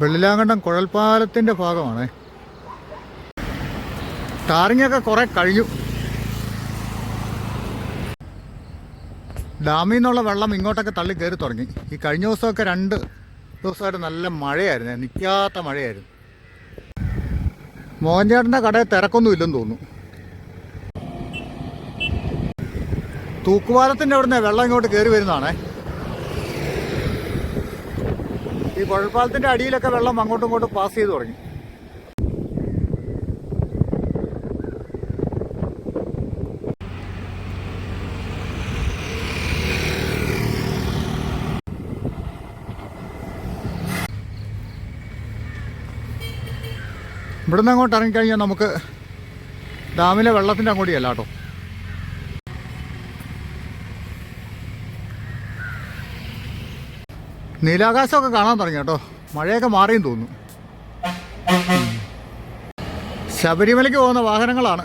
വെള്ളിലാങ്കണ്ടം കുഴൽപ്പാലത്തിന്റെ ഭാഗമാണ്. ടാറിങ്ങൊക്കെ കുറേ കഴിഞ്ഞു. ഡാമിൽ നിന്നുള്ള വെള്ളം ഇങ്ങോട്ടൊക്കെ തള്ളി കയറി തുടങ്ങി. ഈ കഴിഞ്ഞ ദിവസമൊക്കെ രണ്ട് ദിവസമായിട്ട് നല്ല മഴയായിരുന്നു. നിൽക്കാത്ത മഴയായിരുന്നു. മോഹൻചേട്ടന്റെ കടയിൽ തിരക്കൊന്നും ഇല്ലെന്ന് തോന്നുന്നു. തൂക്കുപാലത്തിന്റെ അവിടുന്ന് വെള്ളം ഇങ്ങോട്ട് കയറി വരുന്നതാണേ. ഈ കുഴൽപ്പാലത്തിന്റെ അടിയിലൊക്കെ വെള്ളം അങ്ങോട്ടും ഇങ്ങോട്ടും പാസ് ചെയ്ത് തുടങ്ങി. ഇവിടുന്ന് അങ്ങോട്ട് ഇറങ്ങിക്കഴിഞ്ഞാൽ നമുക്ക് ഡാമിലെ വെള്ളത്തിന്റെ അങ്ങോട്ടിയല്ല കേട്ടോ നീലാകാശമൊക്കെ കാണാൻ തുടങ്ങി കേട്ടോ. മഴയൊക്കെ മാറിയും തോന്നുന്നു. ശബരിമലയ്ക്ക് പോകുന്ന വാഹനങ്ങളാണ്.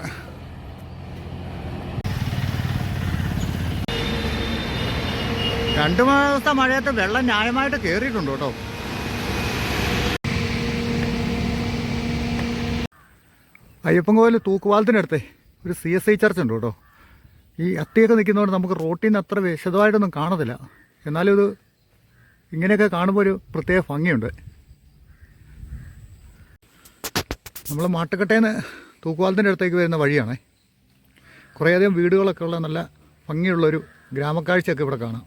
രണ്ടു മാസത്തെ മഴയത്ത് വെള്ളം ന്യായമായിട്ട് കയറിയിട്ടുണ്ട് കേട്ടോ. അയ്യപ്പൻകോവിൽ തൂക്കുപാലത്തിനടുത്ത് ഒരു സി എസ് ഐ ചർച്ച് ഉണ്ട് കേട്ടോ. ഈ അത്തിയൊക്കെ നിൽക്കുന്നതുകൊണ്ട് നമുക്ക് റോട്ടിൽ നിന്ന് അത്ര വിശദമായിട്ടൊന്നും കാണത്തില്ല. എന്നാലും ഇത് ഇങ്ങനെയൊക്കെ കാണുമ്പോൾ ഒരു പ്രത്യേക ഭംഗിയുണ്ട്. നമ്മൾ മാട്ടുകട്ടേന്ന് തൂക്കുവാലത്തിന്റെ അടുത്തേക്ക് വരുന്ന വഴിയാണേ. കുറേയധികം വീടുകളൊക്കെ ഉള്ള നല്ല ഭംഗിയുള്ളൊരു ഗ്രാമക്കാഴ്ചയൊക്കെ ഇവിടെ കാണാം.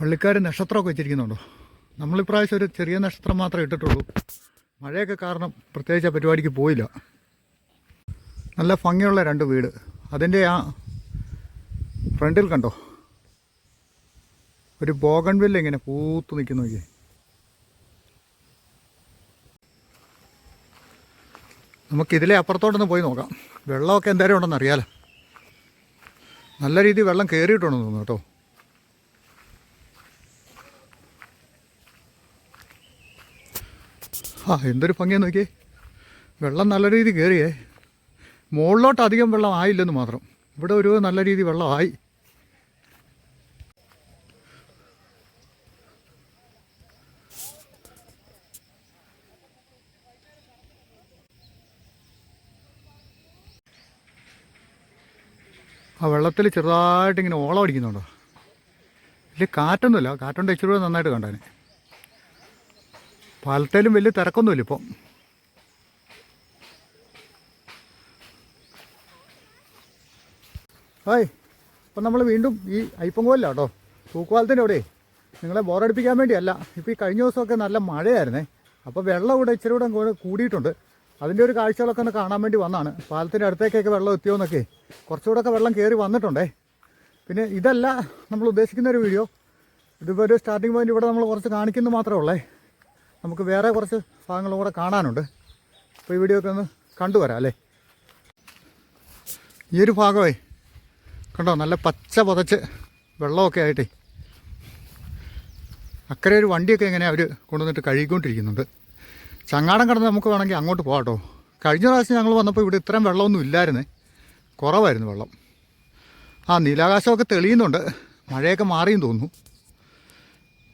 പള്ളിക്കാർ നക്ഷത്രമൊക്കെ വെച്ചിരിക്കുന്നുണ്ടോ? നമ്മളിപ്രാവശ്യം ഒരു ചെറിയ നക്ഷത്രം മാത്രമേ ഇട്ടിട്ടുള്ളൂ. മഴയൊക്കെ കാരണം പ്രത്യേകിച്ച് പരിപാടിക്ക് പോയില്ല. നല്ല ഭംഗിയുള്ള രണ്ട് വീട്. അതിന്റെ ആ ഫ്രണ്ടിൽ കണ്ടോ? ഒരു ബോഗൺവില്ല ഇങ്ങനെ പൂത്തു നിൽക്കുന്നു നോക്കിയേ. നമുക്ക് ഇതിലെ അപ്പുറത്തോട്ടൊന്ന് പോയി നോക്കാം. വെള്ളമൊക്കെ എന്തായാലും ഉണ്ടെന്ന് അറിയാലോ. നല്ല രീതിയിൽ വെള്ളം കയറിയിട്ടുണ്ടെന്ന് തോന്നുന്നു കേട്ടോ. ആ എന്തൊരു ഭംഗിയാ നോക്കിയേ. വെള്ളം നല്ല രീതിയിൽ കയറിയേ മുകളിലോട്ട് അധികം വെള്ളം ആയില്ലെന്ന് മാത്രം. ഇവിടെ ഒരു നല്ല രീതിയിൽ വെള്ളമായി. ആ വെള്ളത്തിൽ ചെറുതായിട്ട് ഇങ്ങനെ ഓളം അടിക്കുന്നുണ്ടോ? ഇല്ല കാറ്റൊന്നുമില്ല. കാറ്റുണ്ട് ഇച്ചിരി കൂടെ നന്നായിട്ട് കണ്ടാനെ പാലത്തേലും വലിയ തിരക്കൊന്നുമില്ല ഇപ്പം. ഹായ്. അപ്പം നമ്മൾ വീണ്ടും ഈ അയ്യപ്പൻകോലില്ല കേട്ടോ തൂക്കുപാലത്തിന്റെ അവിടെ നിങ്ങളെ ബോറടിപ്പിക്കാൻ വേണ്ടിയല്ല. ഇപ്പോൾ ഈ കഴിഞ്ഞ ദിവസമൊക്കെ നല്ല മഴയായിരുന്നേ. അപ്പോൾ വെള്ളം ഇവിടെ ഇച്ചിരി കൂടെ കൂടിയിട്ടുണ്ട്. അതിന്റെ ഒരു കാഴ്ചകളൊക്കെ ഒന്ന് കാണാൻ വേണ്ടി വന്നാണ്. പാലത്തിന്റെ അടുത്തേക്കൊക്കെ വെള്ളം എത്തിയോ എന്നൊക്കെ. കുറച്ചുകൂടെ ഒക്കെ വെള്ളം കയറി വന്നിട്ടുണ്ടേ. പിന്നെ ഇതല്ല നമ്മൾ ഉദ്ദേശിക്കുന്ന ഒരു വീഡിയോ. ഇതിപ്പോൾ ഒരു സ്റ്റാർട്ടിംഗ് പോയിന്റ് ഇവിടെ നമ്മൾ കുറച്ച് കാണിക്കുന്നു മാത്രമേ ഉള്ളേ. നമുക്ക് വേറെ കുറച്ച് ഭാഗങ്ങളും കൂടെ കാണാനുണ്ട്. അപ്പോൾ ഈ വീഡിയോ ഒക്കെ ഒന്ന് കണ്ടുവരാം അല്ലേ? ഈ ഒരു ഭാഗമേ കണ്ടോ? നല്ല പച്ച പുതച്ച് വെള്ളമൊക്കെ ആയിട്ടേ. അക്കരെ ഒരു വണ്ടിയൊക്കെ ഇങ്ങനെ അവർ കൊണ്ടുവന്നിട്ട് കഴുകിക്കൊണ്ടിരിക്കുന്നുണ്ട്. ചങ്ങാടം കടന്ന് നമുക്ക് വേണമെങ്കിൽ അങ്ങോട്ട് പോകാം കേട്ടോ. കഴിഞ്ഞ പ്രാവശ്യം ഞങ്ങൾ വന്നപ്പോൾ ഇവിടെ ഇത്രയും വെള്ളമൊന്നും ഇല്ലായിരുന്നേ. കുറവായിരുന്നു വെള്ളം. ആ നീലാകാശമൊക്കെ തെളിയുന്നുണ്ട്. മഴയൊക്കെ മാറിയും തോന്നുന്നു.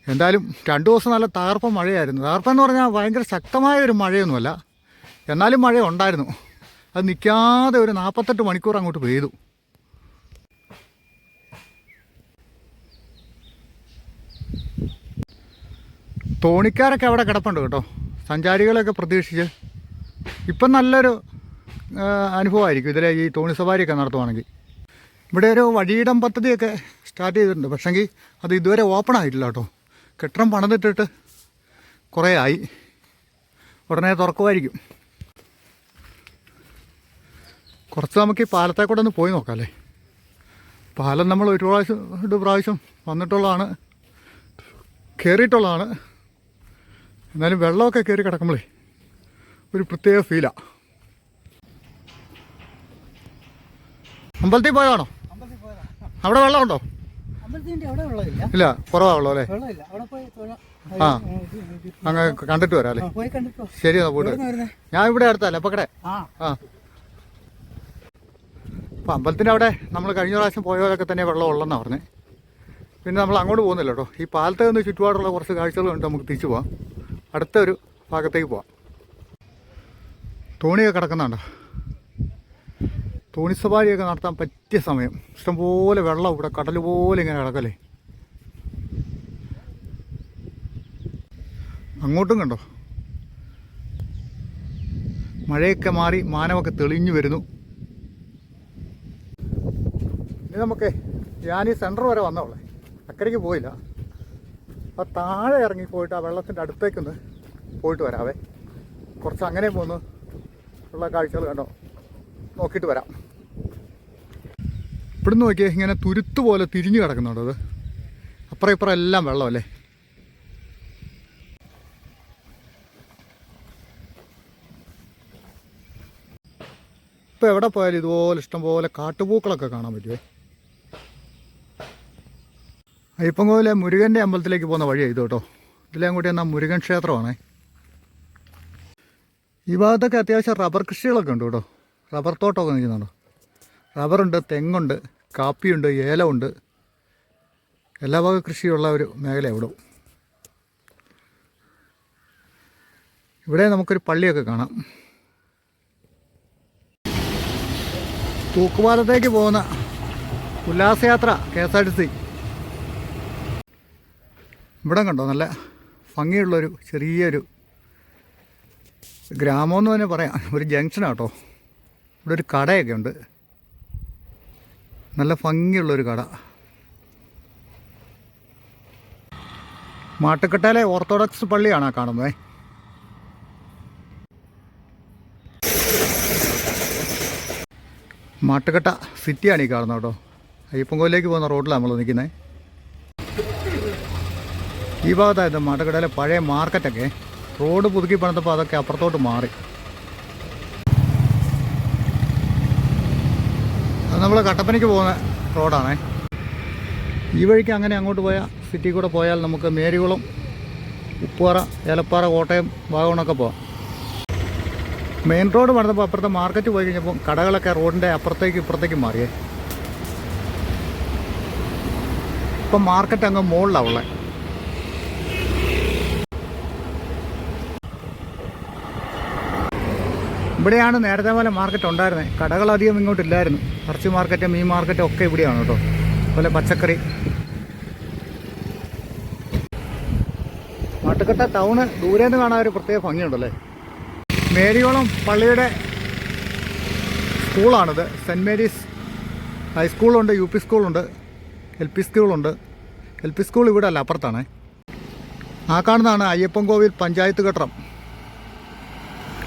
എന്തായാലും രണ്ട് ദിവസം നല്ല തകർപ്പം മഴയായിരുന്നു. തകർപ്പം എന്ന് പറഞ്ഞാൽ ഭയങ്കര ശക്തമായ ഒരു മഴയൊന്നുമല്ല. എന്നാലും മഴ ഉണ്ടായിരുന്നു. അത് നിൽക്കാതെ ഒരു നാൽപ്പത്തെട്ട് മണിക്കൂർ അങ്ങോട്ട് പെയ്തു. തോണിക്കാരൊക്കെ അവിടെ കിടപ്പുണ്ട് കേട്ടോ. സഞ്ചാരികളെയൊക്കെ പ്രതീക്ഷിച്ച് ഇപ്പം നല്ലൊരു അനുഭവമായിരിക്കും. ഇതിലെ ഈ തോണി സവാരിയൊക്കെ നടത്തുവാണെങ്കിൽ. ഇവിടെ ഒരു വഴിയിടം പദ്ധതിയൊക്കെ സ്റ്റാർട്ട് ചെയ്തിട്ടുണ്ട്. പക്ഷേങ്കിൽ അത് ഇതുവരെ ഓപ്പൺ ആയിട്ടില്ല കേട്ടോ. കെട്ടിടം പണിതിട്ടിട്ട് കുറേ ആയി. ഉടനെ തുറക്കുമായിരിക്കും. കുറച്ച് നമുക്ക് ഈ പാലത്തെ കൂടെ ഒന്ന് പോയി നോക്കാം അല്ലേ പാലം നമ്മൾ ഒരു പ്രാവശ്യം രണ്ട് പ്രാവശ്യം വന്നിട്ടുള്ളതാണ്. കയറിയിട്ടുള്ളതാണ്. എന്നാലും വെള്ളമൊക്കെ കയറി കിടക്കുമ്പോഴേ ഒരു പ്രത്യേക ഫീലാണ് അമ്പലത്തിൽ പോയതാ. അവിടെ വെള്ളമുണ്ടോ? ഇല്ല കുറവാ വെള്ളം അല്ലേ. ആ. അങ്ങ് കണ്ടിട്ട് വരാം അല്ലേ? ശരി എന്നാ പോയിട്ട് ഞാൻ ഇവിടെ അടുത്തല്ലേ അപ്പക്കടെ? ആ. അപ്പം അമ്പലത്തിന്റെ അവിടെ നമ്മൾ കഴിഞ്ഞ പ്രാവശ്യം പോയവരൊക്കെ തന്നെ വെള്ളം ഉള്ളെന്നാണ് പറഞ്ഞത് പിന്നെ നമ്മൾ അങ്ങോട്ട് പോകുന്നില്ല കേട്ടോ. ഈ പാലത്തെ നിന്ന് ചുറ്റുപാടുള്ള കുറച്ച് കാഴ്ചകളുണ്ട് നമുക്ക് തിരിച്ചു പോവാം. അടുത്ത ഒരു ഭാഗത്തേക്ക് പോവാം. തോണിയൊക്കെ കിടക്കുന്നുണ്ടോ. തോണി സവാരിയൊക്കെ നടത്താൻ പറ്റിയ സമയം. ഇഷ്ടംപോലെ വെള്ളം ഇവിടെ കടൽ പോലെ ഇങ്ങനെ കിടക്കല്ലേ? അങ്ങോട്ടും കണ്ടോ? മഴയൊക്കെ മാറി മാനമൊക്കെ തെളിഞ്ഞു വരുന്നു. ഇനി നമുക്ക് ഞാൻ ഈ സെന്റർ വരെ വന്നോളെ. അക്കരയ്ക്ക് പോയില്ല. അപ്പോൾ താഴെ ഇറങ്ങി പോയിട്ട് ആ വെള്ളത്തിന്റെ അടുത്തേക്കൊന്ന് പോയിട്ട് വരാവേ. കുറച്ച് അങ്ങനെ പോന്ന് ഉള്ള കാഴ്ചകൾ കണ്ടോ? നോക്കിയിട്ട് വരാം. ഇവിടുന്ന് നോക്കിയാൽ ഇങ്ങനെ തുരുത്ത് പോലെ തിരിഞ്ഞു കിടക്കുന്നുണ്ടോ അത്. അപ്പുറം ഇപ്പുറം എല്ലാം വെള്ളമല്ലേ ഇപ്പോൾ എവിടെ പോയാലും ഇതുപോലെ ഇഷ്ടംപോലെ കാട്ടുപൂക്കളൊക്കെ കാണാൻ പറ്റുമേ അയ്യപ്പൻകോവിലെ മുരുകന്റെ അമ്പലത്തിലേക്ക് പോകുന്ന വഴിയാണ് ഇത് കേട്ടോ. ഇതിലേം കൂടി എന്നാൽ മുരുകൻ ക്ഷേത്രമാണ്. ഈ ഭാഗത്തൊക്കെ അത്യാവശ്യം റബ്ബർ കൃഷികളൊക്കെ ഉണ്ട് കേട്ടോ. റബ്ബർ തോട്ടമൊക്കെ നിൽക്കുന്നുണ്ടോ. റബ്ബറുണ്ട് തെങ്ങുണ്ട് കാപ്പിയുണ്ട് ഏലമുണ്ട്. എല്ലാ ഭാഗ കൃഷിയുള്ള ഒരു മേഖല ഇവിടെ. ഇവിടെ നമുക്കൊരു പള്ളിയൊക്കെ കാണാം. തൂക്കുപാലത്തേക്ക് പോകുന്ന ഉല്ലാസയാത്ര K S R T C. ഇവിടെ കണ്ടോ? നല്ല ഭംഗിയുള്ളൊരു ചെറിയൊരു ഗ്രാമമെന്ന് തന്നെ പറയാം. ഒരു ജംഗ്ഷനാണ് കേട്ടോ. ഇവിടെ ഒരു കടയൊക്കെ ഉണ്ട്. നല്ല ഭംഗിയുള്ളൊരു കട. മാട്ടുക്കട്ടയിലെ ഓർത്തഡോക്സ് പള്ളിയാണ് കാണുന്നത് മാട്ടുക്കട്ട സിറ്റിയാണ് ഈ കാണുന്നത് കേട്ടോ. അയ്യപ്പൻകോലിലേക്ക് പോകുന്ന റോഡിലാണ് നമ്മൾ നിൽക്കുന്നത് ഈ ഭാഗത്തായത് മടകടയിലെ പഴയ മാർക്കറ്റൊക്കെ റോഡ് പുതുക്കി പണിതപ്പോൾ അതൊക്കെ അപ്പുറത്തോട്ട് മാറി. അത് നമ്മൾ കട്ടപ്പനയ്ക്ക് പോകുന്ന റോഡാണേ. ഈ വഴിക്ക് അങ്ങനെ അങ്ങോട്ട് പോയാൽ സിറ്റി കൂടെ പോയാൽ നമുക്ക് മേരികുളം ഉപ്പുപാറ ഏലപ്പാറ കോട്ടയം വാഗമണൊക്കെ പോവാം. മെയിൻ റോഡ് പണിതപ്പോൾ അപ്പുറത്തെ മാർക്കറ്റ് പോയി കഴിഞ്ഞപ്പോൾ കടകളൊക്കെ റോഡിന്റെ അപ്പുറത്തേക്ക് ഇപ്പുറത്തേക്ക് മാറിയേ. ഇപ്പം മാർക്കറ്റ് അങ്ങ് മുകളിലാണ് ഉള്ളത് ഇവിടെയാണ് നേരത്തെ പോലെ മാർക്കറ്റ് ഉണ്ടായിരുന്നത് കടകളധികം ഇങ്ങോട്ടില്ലായിരുന്നു ഇറച്ചി മാർക്കറ്റ് മീൻ മാർക്കറ്റ് ഒക്കെ ഇവിടെയാണ് കേട്ടോ. അതുപോലെ പച്ചക്കറി. മാട്ടുക്കട്ട ടൗണ് ദൂരെ നിന്ന് കാണാൻ ഒരു പ്രത്യേക ഭംഗിയുണ്ടല്ലേ? മേരിയോളം പള്ളിയുടെ സ്കൂളാണിത് സെന്റ് മേരീസ് ഹൈസ്കൂളുണ്ട് യു പി സ്കൂളുണ്ട് എൽ പി സ്കൂളുണ്ട് എൽ പി സ്കൂൾ ഇവിടെ അല്ല അപ്പുറത്താണ്. ആ കാണുന്നതാണ് അയ്യപ്പൻ കോവിൽ പഞ്ചായത്ത് കെട്ടിടം.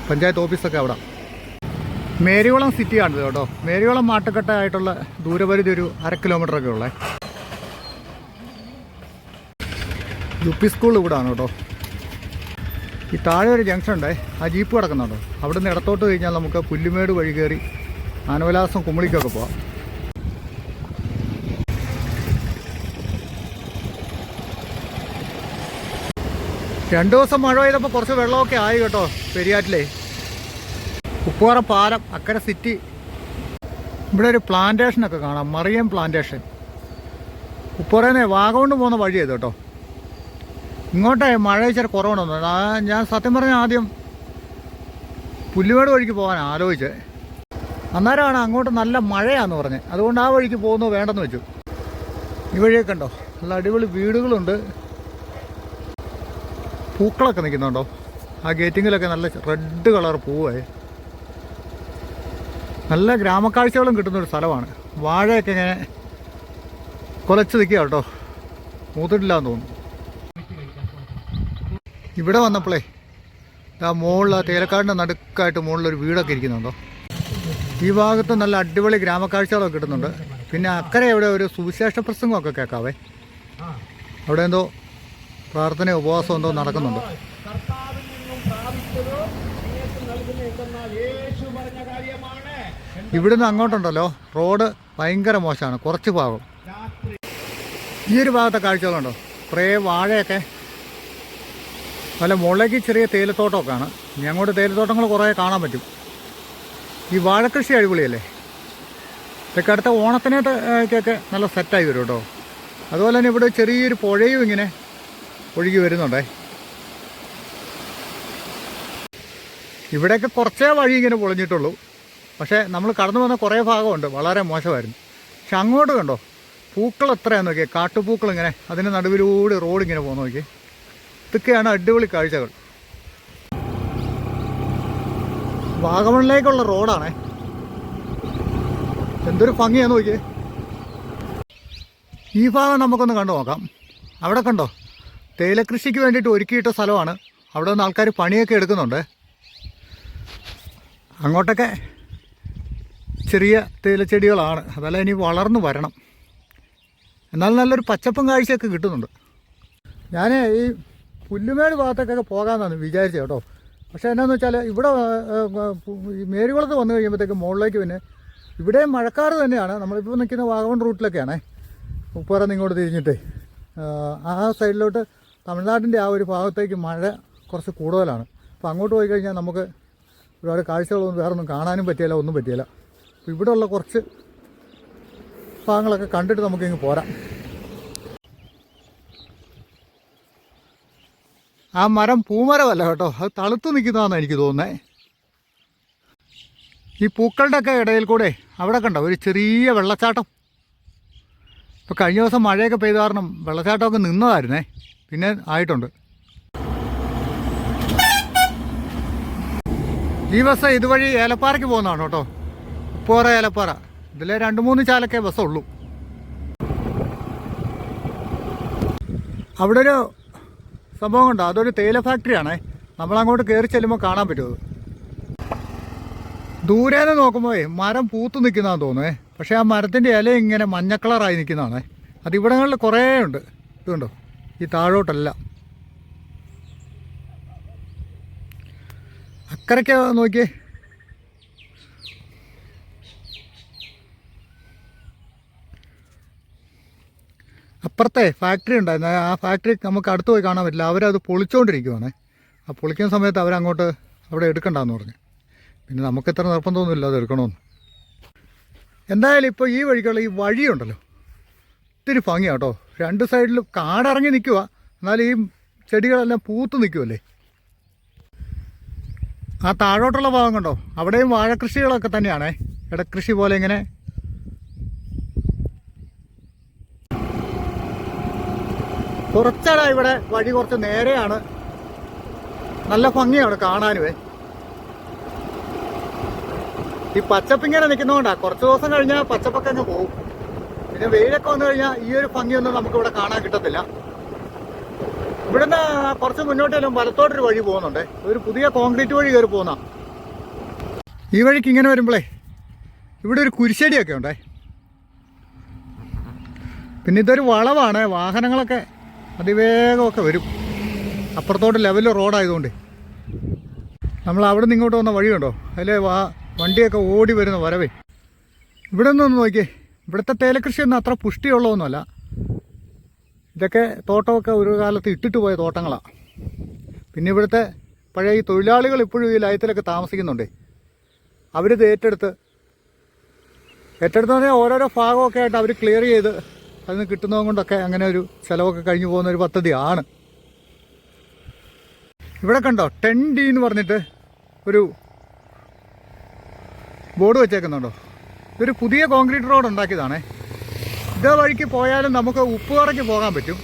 പഞ്ചായത്ത് ഓഫീസൊക്കെ അവിടെ. മേരികുളം സിറ്റിയാണിത് കേട്ടോ. മേരികുളം മാട്ടുക്കട്ട ആയിട്ടുള്ള ദൂരപരിധി ഒരു അര കിലോമീറ്ററൊക്കെ ഉള്ളേ. യു പി സ്കൂൾ ഇവിടാണ് കേട്ടോ. ഈ താഴെ ഒരു ജംഗ്ഷൻ ഉണ്ടേ ആ ജീപ്പ് കിടക്കുന്നുണ്ടോ. അവിടെ നിന്ന് ഇടത്തോട്ട് കഴിഞ്ഞാൽ നമുക്ക് പുല്ലുമേട് വഴി കയറി ആനവലാസം കുമ്പളിക്കൊക്കെ പോവാം. രണ്ടു ദിവസം മഴ പെയ്തപ്പോൾ കുറച്ച് വെള്ളമൊക്കെ ആയി കേട്ടോ പെരിയാറ്റിലേ. ഉപ്പുപാറ പാലം അക്കരെ സിറ്റി ഇവിടെ ഒരു പ്ലാന്റേഷനൊക്കെ കാണാം മറിയം പ്ലാന്റേഷൻ ഉപ്പുറേനെ വാഗോണ്ട് പോകുന്ന വഴി ചെയ്തു കേട്ടോ. ഇങ്ങോട്ടേ മഴ ഇച്ചിരി കുറവുണ്ടെന്ന് ഞാൻ സത്യം പറഞ്ഞ ആദ്യം പുല്ലുമേട് വഴിക്ക് പോകാൻ ആലോചിച്ചത് അന്നേരമാണ് അങ്ങോട്ട് നല്ല മഴയാന്ന് പറഞ്ഞത് അതുകൊണ്ട് ആ വഴിക്ക് പോകുന്നു വേണ്ടെന്ന് വെച്ചു. ഈ വഴിയൊക്കെ ഉണ്ടോ? നല്ല അടിപൊളി വീടുകളുണ്ട്. പൂക്കളൊക്കെ നിൽക്കുന്നുണ്ടോ? ആ ഗേറ്റിങ്ങിലൊക്കെ നല്ല റെഡ് കളർ പൂവേ നല്ല ഗ്രാമക്കാഴ്ചകളും കിട്ടുന്നൊരു സ്ഥലമാണ്. വാഴയൊക്കെ ഇങ്ങനെ കുലച്ച് നിൽക്കുക കേട്ടോ. മൂത്തിട്ടില്ല എന്ന് തോന്നുന്നു. ഇവിടെ വന്നപ്പോളേ ആ മുകളിൽ ആ തേലക്കാടിന്റെ നടുക്കായിട്ട് മുകളിലൊരു വീടൊക്കെ ഇരിക്കുന്നുണ്ടോ? ഈ ഭാഗത്ത് നല്ല അടിപൊളി ഗ്രാമക്കാഴ്ചകളൊക്കെ കിട്ടുന്നുണ്ട്. പിന്നെ അക്കരെ ഇവിടെ ഒരു സുവിശേഷ പ്രസംഗമൊക്കെ കേൾക്കാവേ. അവിടെ എന്തോ പ്രാർത്ഥന ഉപവാസം എന്തോ നടക്കുന്നുണ്ട്. ഇവിടുന്ന് അങ്ങോട്ടുണ്ടല്ലോ. റോഡ് ഭയങ്കര മോശമാണ്. കുറച്ച് ഭാഗം. ഈ ഒരു ഭാഗത്തെ കാഴ്ചകളുണ്ടോ? കുറേ വാഴയൊക്കെ. നല്ല മുളകി ചെറിയ തേയിലത്തോട്ടമൊക്കെയാണ്. ഇനി അങ്ങോട്ട് തേയിലത്തോട്ടങ്ങൾ കുറേ കാണാൻ പറ്റും. ഈ വാഴക്കൃഷി അടിപൊളിയല്ലേ? ഇതൊക്കെ അടുത്ത ഓണത്തിനൊക്കെ നല്ല സെറ്റായി വരും കേട്ടോ. അതുപോലെ തന്നെ ഇവിടെ ചെറിയൊരു പുഴയും ഇങ്ങനെ ഒഴുകി വരുന്നുണ്ടേ. ഇവിടെയൊക്കെ കുറച്ചേ വഴി ഇങ്ങനെ പൊളിഞ്ഞിട്ടുള്ളൂ. പക്ഷേ നമ്മൾ കടന്നു വന്ന കുറേ ഭാഗമുണ്ട്. വളരെ മോശമായിരുന്നു. പക്ഷെ അങ്ങോട്ട് കണ്ടോ? പൂക്കൾ എത്രയാണെന്ന് നോക്കിയേ? കാട്ടുപൂക്കൾ ഇങ്ങനെ അതിന്റെ നടുവിലൂടെ റോഡ് ഇങ്ങനെ പോകുന്ന നോക്കി ഇതൊക്കെയാണ് അടിപൊളി കാഴ്ചകൾ. വാഗമണിലേക്കുള്ള റോഡാണേ. എന്തൊരു ഭംഗിയാന്ന് നോക്കിയേ. ഈ ഭാഗം നമുക്കൊന്ന് കണ്ടു നോക്കാം. അവിടെ കണ്ടോ? തേയില കൃഷിക്ക് വേണ്ടിയിട്ട് ഒരുക്കിയിട്ട സ്ഥലമാണ്. അവിടെ നിന്ന് ആൾക്കാർ പണിയൊക്കെ എടുക്കുന്നുണ്ട്. അങ്ങോട്ടൊക്കെ ചെറിയ തേയിലച്ചെടികളാണ്. അതെല്ലാം ഇനി വളർന്നു വരണം. എന്നാൽ നല്ലൊരു പച്ചപ്പും കാഴ്ചയൊക്കെ കിട്ടുന്നുണ്ട്. ഞാൻ ഈ പുല്ലുമേട് ഭാഗത്തേക്കൊക്കെ പോകാമെന്നാണ് വിചാരിച്ചത് കേട്ടോ. പക്ഷേ എന്നാന്ന് വെച്ചാൽ ഇവിടെ മേരുകുളത്ത് വന്നു കഴിയുമ്പോഴത്തേക്ക് മുകളിലേക്ക് പിന്നെ ഇവിടെ മഴക്കാറ് തന്നെയാണ്. നമ്മളിപ്പോൾ നിൽക്കുന്ന വാഗമൺ റൂട്ടിലൊക്കെയാണേ. ഉപ്പറന്ന് ഇങ്ങോട്ട് തിരിഞ്ഞിട്ട്. ആ സൈഡിലോട്ട് തമിഴ്നാടിന്റെ ആ ഒരു ഭാഗത്തേക്ക് മഴ കുറച്ച് കൂടുതലാണ്. അപ്പോൾ അങ്ങോട്ട് പോയി കഴിഞ്ഞാൽ നമുക്ക് ഒരുപാട് കാഴ്ചകളൊന്നും വേറെ ഒന്നും കാണാനും പറ്റിയില്ല ഒന്നും പറ്റിയില്ല. അപ്പോൾ ഇവിടെയുള്ള കുറച്ച് ഭാഗങ്ങളൊക്കെ കണ്ടിട്ട് നമുക്കിങ്ങ് പോരാം. ആ മരം പൂമരമല്ല കേട്ടോ അത് തളുത്ത് നിൽക്കുന്നതാണെന്ന് എനിക്ക് തോന്നുന്നത് ഈ പൂക്കളുടെ ഒക്കെ ഇടയിൽ കൂടെ അവിടെ കണ്ടോ ഒരു ചെറിയ വെള്ളച്ചാട്ടം. ഇപ്പോൾ കഴിഞ്ഞ ദിവസം മഴയൊക്കെ പെയ്ത കാരണം വെള്ളച്ചാട്ടമൊക്കെ നിന്നതായിരുന്നേ പിന്നെ ആയിട്ടുണ്ട്. ഈ ബസ് ഇതുവഴി ഏലപ്പാറയ്ക്ക് പോകുന്നതാണ് കേട്ടോ. ഉപ്പോറ ഏലപ്പാറ. ഇതിലെ രണ്ട് മൂന്ന് ചാലക്കേ ബസ്സുള്ളൂ. അവിടെ ഒരു സംഭവം കണ്ടോ? അതൊരു തേയില ഫാക്ടറിയാണേ നമ്മളങ്ങോട്ട് കയറി ചെല്ലുമ്പോൾ കാണാൻ പറ്റുമത്. നിന്ന് നോക്കുമ്പോൾ മരം പൂത്തു നിൽക്കുന്നതാന്ന് തോന്നുന്നേ. പക്ഷേ ആ മരത്തിന്റെ ഇല ഇങ്ങനെ മഞ്ഞക്കളറായി നിൽക്കുന്നതാണേ അത് ഇവിടങ്ങളിൽ കുറേ ഉണ്ട് ഇതുണ്ടോ ഈ താഴോട്ടല്ല. അക്കരയ്ക്ക് നോക്കിയേ. അപ്പുറത്തെ ഫാക്ടറി ഉണ്ടായിരുന്നു. ആ ഫാക്ടറി നമുക്ക് അടുത്ത് പോയി കാണാൻ പറ്റില്ല. അവരത് പൊളിച്ചുകൊണ്ടിരിക്കുവാണേ ആ പൊളിക്കുന്ന സമയത്ത് അവരങ്ങോട്ട് അവിടെ എടുക്കണ്ടെന്ന് പറഞ്ഞു. പിന്നെ നമുക്ക് ഇത്ര നിർബന്ധമൊന്നുമില്ല അത് എടുക്കണമെന്ന് എന്തായാലും ഇപ്പോൾ ഈ വഴിക്കുള്ള ഈ വഴിയുണ്ടല്ലോ. ഒത്തിരി ഭംഗിയാണ് കേട്ടോ രണ്ട് സൈഡിലും കാടിറങ്ങി നിൽക്കുക എന്നാലും ഈ ചെടികളെല്ലാം പൂത്ത് നിൽക്കുമല്ലേ ആ താഴോട്ടുള്ള ഭാഗം കണ്ടോ? അവിടെയും വാഴക്കൃഷികളൊക്കെ തന്നെയാണേ. ഇടക്കൃഷി പോലെ ഇങ്ങനെ. കുറച്ചടാ ഇവിടെ വഴി കുറച്ച് നേരെയാണ്. നല്ല ഭംഗിയാണ് കാണാനുവേ. ഈ പച്ചപ്പിങ്ങനെ നിൽക്കുന്നതുകൊണ്ടാ കുറച്ച് ദിവസം കഴിഞ്ഞാൽ പച്ചപ്പൊക്കെ അങ്ങ് പോകും പിന്നെ വെയിലൊക്കെ വന്നു കഴിഞ്ഞാൽ ഈ ഒരു ഭംഗിയൊന്നും നമുക്കിവിടെ കാണാൻ കിട്ടത്തില്ല. ഇവിടുന്ന് കുറച്ച് മുന്നോട്ടേലും വലത്തോട്ടൊരു വഴി പോകുന്നുണ്ട്. ഒരു പുതിയ കോൺക്രീറ്റ് വഴി കയറി പോകുന്ന. ഈ വഴിക്ക് ഇങ്ങനെ വരുമ്പോഴേ ഇവിടെ ഒരു കുരിശടിയൊക്കെ ഉണ്ടേ. പിന്നെ ഇതൊരു വളവാണ് വാഹനങ്ങളൊക്കെ അതിവേഗമൊക്കെ വരും. അപ്പുറത്തോട്ട് ലെവൽ റോഡായതുകൊണ്ട്. നമ്മൾ അവിടെ നിന്ന് ഇങ്ങോട്ട് വന്ന വഴിയുണ്ടോ അതിലെ വാ വണ്ടിയൊക്കെ ഓടി വരുന്ന വരവേ. ഇവിടെ നിന്ന് നോക്കിയേ ഇവിടുത്തെ തേയിലക്കൃഷിയൊന്നും അത്ര പുഷ്ടിയുള്ളതൊന്നുമല്ല. ഇതൊക്കെ തോട്ടമൊക്കെ ഒരു കാലത്ത് ഇട്ടിട്ട് പോയ തോട്ടങ്ങളാണ് പിന്നെ ഇവിടുത്തെ പഴയ ഈ തൊഴിലാളികൾ ഇപ്പോഴും ഈ ലയത്തിലൊക്കെ താമസിക്കുന്നുണ്ടേ. അവരിത് ഏറ്റെടുത്ത് ഏറ്റെടുത്ത് പറഞ്ഞാൽ ഓരോരോ ഭാഗമൊക്കെ ആയിട്ട് അവർ ക്ലിയർ ചെയ്ത് അതിന് കിട്ടുന്നത് കൊണ്ടൊക്കെ അങ്ങനെ ഒരു ചിലവൊക്കെ കഴിഞ്ഞു പോകുന്ന ഒരു പദ്ധതിയാണ്. ഇവിടെ കണ്ടോ ടെൻ ഡി എന്ന് പറഞ്ഞിട്ട് ഒരു ബോർഡ് വെച്ചേക്കുന്നുണ്ടോ? ഇതൊരു പുതിയ കോൺക്രീറ്റ് റോഡ് ഉണ്ടാക്കിയതാണേ. ഇതേ വഴിക്ക് പോയാലും നമുക്ക് ഉപ്പുകറയ്ക്ക് പോകാൻ പറ്റും.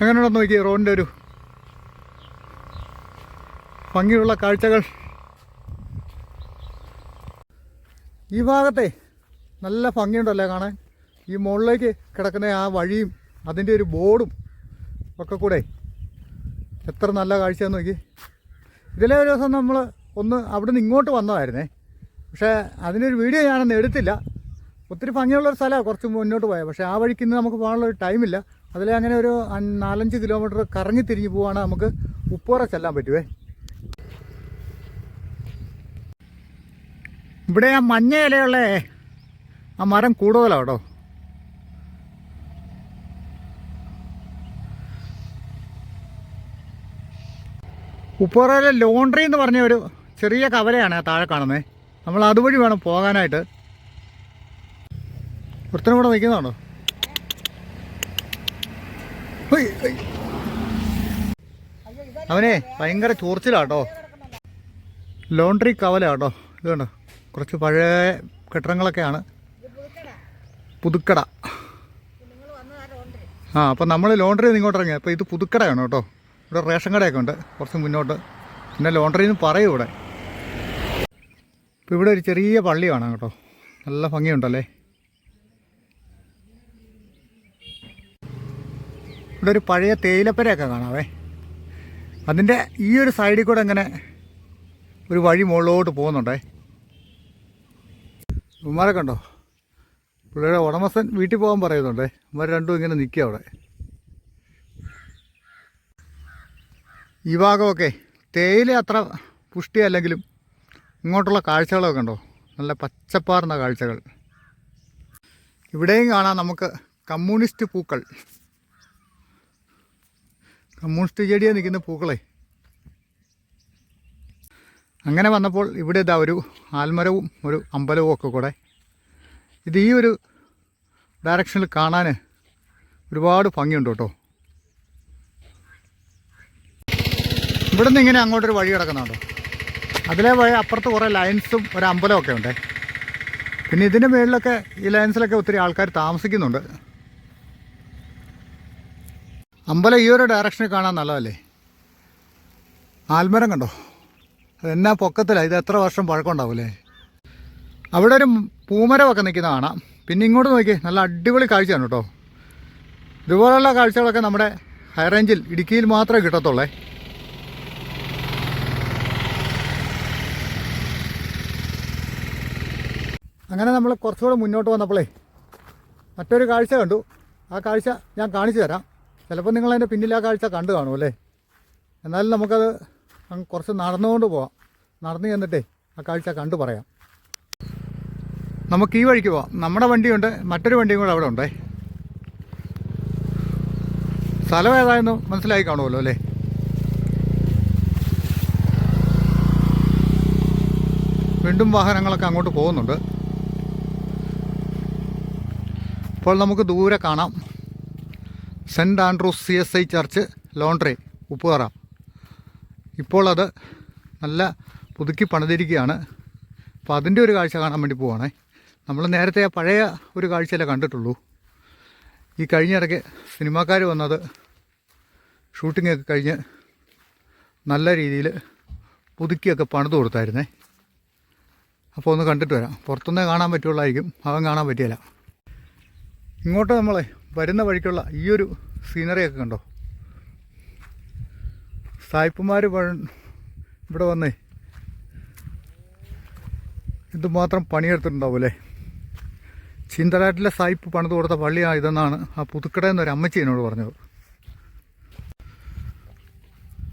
എങ്ങനെയുണ്ടെന്ന് നോക്കി റോഡിന്റെ ഒരു ഭംഗിയുള്ള കാഴ്ചകൾ. ഈ ഭാഗത്തെ നല്ല ഭംഗിയുണ്ടല്ലേ കാണാൻ? ഈ മുകളിലേക്ക് കിടക്കുന്ന ആ വഴിയും അതിന്റെ ഒരു ബോർഡും ഒക്കെ കൂടെ. എത്ര നല്ല കാഴ്ചയാണെന്ന് നോക്കി ഇതിലെ ഒരു ദിവസം നമ്മൾ ഒന്ന് അവിടെ നിന്ന് ഇങ്ങോട്ട് വന്നതായിരുന്നേ. പക്ഷേ അതിനൊരു വീഡിയോ ഞാനൊന്നും എടുത്തില്ല. ഒത്തിരി ഭംഗിയുള്ളൊരു സ്ഥലമാണ് കുറച്ച് മുന്നോട്ട് പോയത്. പക്ഷേ ആ വഴിക്ക് ഇന്ന് നമുക്ക് പോകാനുള്ള ഒരു ടൈമില്ല അതിൽ അങ്ങനെ ഒരു നാലഞ്ച് കിലോമീറ്റർ കറങ്ങി തിരിഞ്ഞ് പോവുകയാണെങ്കിൽ നമുക്ക് ഉപ്പുറ ചെല്ലാൻ പറ്റുവേ. ഇവിടെ ആ മഞ്ഞ ഇലയുള്ള ആ മരം കൂടുതലാണ് കേട്ടോ. ഉപ്പുറയിലെ എന്ന് പറഞ്ഞ ഒരു ചെറിയ കവലയാണ് താഴെ കാണുന്നത് നമ്മൾ അതുവഴി വേണം പോകാനായിട്ട്. ഒരുത്തനും കൂടെ നിൽക്കുന്നതാണോ. അവനെ ഭയങ്കര ചോർച്ചിലാട്ടോ ലോണ്ടറി കവലാട്ടോ. ഇത് കണ്ടോ? കുറച്ച് പഴയ കെട്ടിടങ്ങളൊക്കെയാണ്. പുതുക്കട. ആ അപ്പം നമ്മൾ ലോണ്ടറി ഇങ്ങോട്ട് ഇറങ്ങി. അപ്പോൾ ഇത് പുതുക്കടയാണ് കേട്ടോ. ഇവിടെ റേഷൻ കടയൊക്കെ ഉണ്ട്. കുറച്ച് മുന്നോട്ട്. പിന്നെ ലോണ്ടറി എന്ന് പറയും ഇവിടെ. ഇപ്പോൾ ഇവിടെ ഒരു ചെറിയ പള്ളി കാണാം കേട്ടോ. നല്ല ഭംഗിയുണ്ടല്ലേ? ഇവിടെ ഒരു പഴയ തേയിലപ്പരയൊക്കെ കാണാവേ. അതിന്റെ ഈ ഒരു സൈഡിൽ കൂടെ ഇങ്ങനെ ഒരു വഴി മുകളിലോട്ട് പോകുന്നുണ്ടേ. ഉമ്മാരൊക്കെ ഉണ്ടോ പുള്ളിയുടെ ഉടമസ്ഥൻ വീട്ടിൽ പോകാൻ പറയുന്നുണ്ടേ. ഉമ്മാർ രണ്ടും ഇങ്ങനെ നിൽക്കുക അവിടെ. ഈ ഭാഗമൊക്കെ തേയില അത്ര പുഷ്ടിയല്ലെങ്കിലും ഇങ്ങോട്ടുള്ള കാഴ്ചകളൊക്കെ ഉണ്ടോ നല്ല പച്ചപ്പാർന്ന കാഴ്ചകൾ. ഇവിടെയും കാണാം നമുക്ക് കമ്മ്യൂണിസ്റ്റ് പൂക്കൾ. കമ്മ്യൂണിസ്റ്റ് ചെടിയെ നിൽക്കുന്ന പൂക്കളെ. അങ്ങനെ വന്നപ്പോൾ ഇവിടെ ഇതാ ഒരു ആൽമരവും ഒരു അമ്പലവും ഒക്കെ കൂടെ. ഇത് ഈ ഒരു ഡയറക്ഷനിൽ കാണാൻ ഒരുപാട് ഭംഗിയുണ്ട് കേട്ടോ. ഇവിടുന്ന് ഇങ്ങനെ അങ്ങോട്ടൊരു വഴി കിടക്കുന്നുണ്ടോ? അതിലെ വഴി അപ്പുറത്ത് കുറേ ലൈൻസും ഒരു അമ്പലമൊക്കെ ഉണ്ട്. പിന്നെ ഇതിന്റെ മുകളിലൊക്കെ ഈ ലൈൻസിലൊക്കെ ഒത്തിരി ആൾക്കാർ താമസിക്കുന്നുണ്ട്. അമ്പലം ഈ ഒരു ഡയറക്ഷനിൽ കാണാൻ നല്ലതല്ലേ? ആൽമരം കണ്ടോ? അതെന്നാ പൊക്കത്തിലാണ് ഇത് എത്ര വർഷം പഴക്കമുണ്ടാവില്ലേ അവിടെ ഒരു പൂമരമൊക്കെ നിൽക്കുന്ന കാണാം. പിന്നെ ഇങ്ങോട്ട് നോക്കി നല്ല അടിപൊളി കാഴ്ചയാണ് കേട്ടോ. ഇതുപോലുള്ള കാഴ്ചകളൊക്കെ നമ്മുടെ ഹൈറേഞ്ചിൽ ഇടുക്കിയിൽ മാത്രമേ കിട്ടത്തുള്ളേ. അങ്ങനെ നമ്മൾ കുറച്ചുകൂടെ മുന്നോട്ട് വന്നപ്പോഴേ മറ്റൊരു കാഴ്ച കണ്ടു. ആ കാഴ്ച ഞാൻ കാണിച്ചു തരാം. ചിലപ്പോൾ നിങ്ങൾ അതിന്റെ പിന്നിൽ ആ കാഴ്ച കണ്ടു കാണും അല്ലേ? എന്നാലും നമുക്കത് കുറച്ച് നടന്നുകൊണ്ട് പോവാം. നടന്നു ചെന്നിട്ടേ ആ കാഴ്ച കണ്ടു പറയാം. നമുക്ക് ഈ വഴിക്ക് പോവാം. നമ്മുടെ വണ്ടിയുണ്ട് മറ്റൊരു വണ്ടിയും കൂടെ അവിടെ ഉണ്ടേ. സ്ഥലം ഏതായെന്ന് മനസ്സിലായി കാണുമല്ലോ അല്ലേ? വീണ്ടും വാഹനങ്ങളൊക്കെ അങ്ങോട്ട് പോകുന്നുണ്ട്. ഇപ്പോൾ നമുക്ക് ദൂരെ കാണാം. Saint Andrews C S I church laundry ഉപ്പുകറ ഇപ്പോൾ അത് നല്ല പുതുക്കി പണിതിരിക്കുകയാണ്. അപ്പോൾ അതിന്റെ ഒരു കാഴ്ച കാണാൻ വേണ്ടി പോവാണേ. നമ്മൾ നേരത്തെ ആ പഴയ ഒരു കാഴ്ചയല്ലേ കണ്ടിട്ടുള്ളൂ. ഈ കഴിഞ്ഞിടയ്ക്ക് സിനിമാക്കാർ വന്നത് ഷൂട്ടിങ്ങൊക്കെ കഴിഞ്ഞ് നല്ല രീതിയിൽ പുതുക്കിയൊക്കെ പണിത് കൊടുത്തായിരുന്നേ. അപ്പോൾ ഒന്ന് കണ്ടിട്ട് വരാം. പുറത്തുനിന്നേ കാണാൻ പറ്റുള്ളായിരിക്കും. അവൻ കാണാൻ പറ്റിയില്ല ഇങ്ങോട്ട് നമ്മളെ വരുന്ന വഴിക്കുള്ള ഈ ഒരു സീനറിയൊക്കെ കണ്ടോ? സായിപ്പുമാർ ഇവിടെ വന്നേ. എന്തുമാത്രം പണിയെടുത്തിട്ടുണ്ടാവും അല്ലേ? ചീന്തലാട്ടിലെ സായിപ്പ് പണിത് കൊടുത്ത പള്ളിയാണ് ഇതെന്നാണ് ആ പുതുക്കട എന്നൊരു അമ്മച്ചി എന്നോട് പറഞ്ഞത്.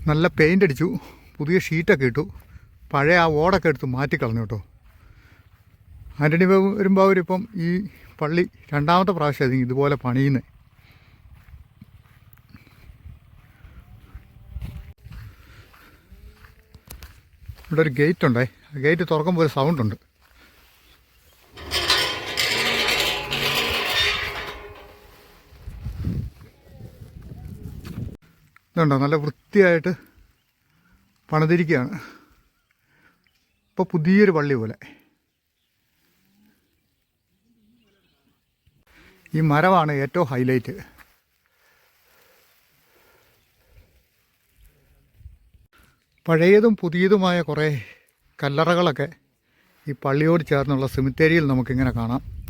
നല്ല പെയിന്റ് അടിച്ചു പുതിയ ഷീറ്റൊക്കെ ഇട്ടു പഴയ ആ ഓടൊക്കെ എടുത്ത് മാറ്റിക്കളഞ്ഞു കേട്ടോ. ആന്റണി വരുമ്പോൾ അവരിപ്പം ഈ പള്ളി രണ്ടാമത്തെ പ്രാവശ്യം ഇതുപോലെ പണിയുന്നത് ഇവിടെ ഒരു ഗേറ്റ് ഉണ്ടേ. ഗേറ്റ് തുറക്കുമ്പോൾ ഒരു സൗണ്ട് ഉണ്ട്. ഇതുണ്ടോ? നല്ല വൃത്തിയായിട്ട് പണിതിരിക്കുകയാണ്. ഇപ്പോൾ പുതിയൊരു പള്ളി പോലെ. ഈ മരമാണ് ഏറ്റവും ഹൈലൈറ്റ്. പഴയതും പുതിയതുമായ കുറേ കല്ലറകളൊക്കെ ഈ പള്ളിയോട് ചേർന്നുള്ള സെമിത്തേരിയിൽ നമുക്കിങ്ങനെ കാണാം.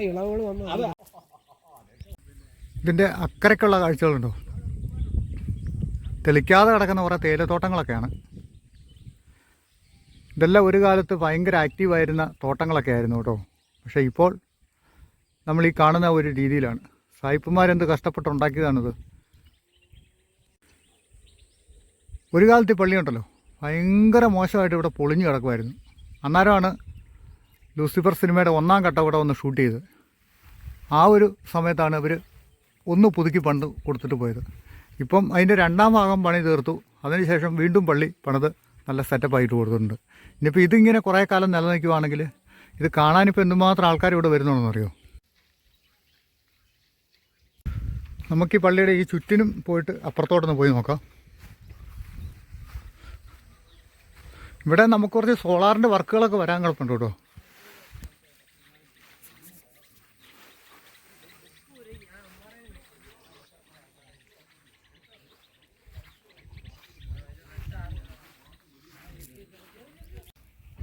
അതിനകത്തുള്ള ഇളവുകൾ വന്നു ഇതിന്റെ അക്കരയ്ക്കുള്ള കാഴ്ചകളുണ്ടോ? തെളിക്കാതെ കിടക്കുന്ന കുറേ തേയിലത്തോട്ടങ്ങളൊക്കെയാണ്. ഇതെല്ലാം ഒരു കാലത്ത് ഭയങ്കര ആക്റ്റീവായിരുന്ന തോട്ടങ്ങളൊക്കെ ആയിരുന്നു കേട്ടോ. പക്ഷേ ഇപ്പോൾ നമ്മൾ ഈ കാണുന്ന ഒരു രീതിയിലാണ്. സായിപ്പുമാരെന്ത് കഷ്ടപ്പെട്ടുണ്ടാക്കിയതാണിത്. ഒരു കാലത്ത് ഈ പള്ളിയുണ്ടല്ലോ. ഭയങ്കര മോശമായിട്ട് ഇവിടെ പൊളിഞ്ഞു കിടക്കുമായിരുന്നു. അന്നേരമാണ് ലൂസിഫർ സിനിമയുടെ ഒന്നാം ഘട്ടം കൂടെ ഒന്ന് ഷൂട്ട് ചെയ്ത് ആ ഒരു സമയത്താണ് അവർ ഒന്ന് പുതുക്കി പണ്ട് കൊടുത്തിട്ട് പോയത്. ഇപ്പം അതിന്റെ രണ്ടാം ഭാഗം പണി തീർത്തു. അതിനുശേഷം വീണ്ടും പള്ളി പണിത് നല്ല സെറ്റപ്പായിട്ട് കൊടുത്തിട്ടുണ്ട്. ഇനിയിപ്പോൾ ഇതിങ്ങനെ കുറേ കാലം നിലനിൽക്കുവാണെങ്കിൽ ഇത് കാണാനിപ്പോൾ എന്തുമാത്രം ആൾക്കാർ ഇവിടെ വരുന്നുണ്ടെന്നറിയോ നമുക്ക് ഈ പള്ളിയുടെ ഈ ചുറ്റിനും പോയിട്ട് അപ്പുറത്തോട്ടൊന്ന് പോയി നോക്കാം. ഇവിടെ നമുക്ക് കുറച്ച് സോളാറിന്റെ വർക്കുകളൊക്കെ വരാൻ കിടപ്പുണ്ട് കേട്ടോ.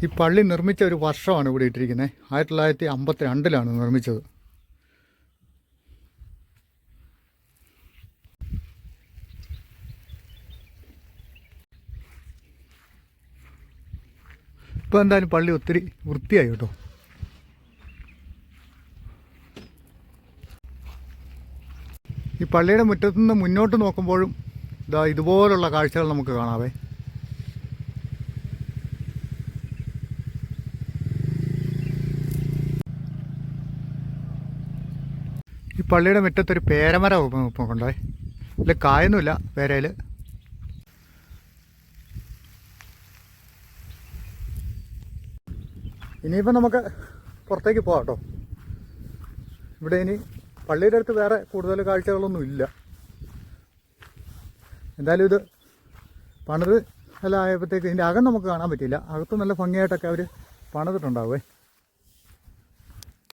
ഈ പള്ളി നിർമ്മിച്ച ഒരു വർഷമാണ് ഇവിടെ ഇട്ടിരിക്കുന്നത്. ആയിരത്തി തൊള്ളായിരത്തി അമ്പത്തി രണ്ടിലാണ് നിർമ്മിച്ചത്. ഇപ്പോൾ എന്തായാലും പള്ളി ഒത്തിരി വൃത്തിയായി കേട്ടോ. ഈ പള്ളിയുടെ മുറ്റത്തുനിന്ന് മുന്നോട്ട് നോക്കുമ്പോഴും ഇതാ ഇതുപോലുള്ള കാഴ്ചകൾ നമുക്ക് കാണാവേ. പള്ളിയുടെ മുറ്റത്തൊരു പേരമര കൊണ്ടുപോയി ഇല്ല കായൊന്നുമില്ല പേരയിൽ ഇനിയിപ്പോൾ നമുക്ക് പുറത്തേക്ക് പോകാം കേട്ടോ. ഇവിടെ ഇനി പള്ളിയുടെ അടുത്ത് വേറെ കൂടുതൽ കാഴ്ചകളൊന്നും ഇല്ല. എന്തായാലും ഇത് പണിത് എല്ലാം ആയപ്പോഴത്തേക്ക് ഇതിന്റെ അകം നമുക്ക് കാണാൻ പറ്റില്ല അകത്ത് നല്ല ഭംഗിയായിട്ടൊക്കെ അവർ പണിതിട്ടുണ്ടാവേ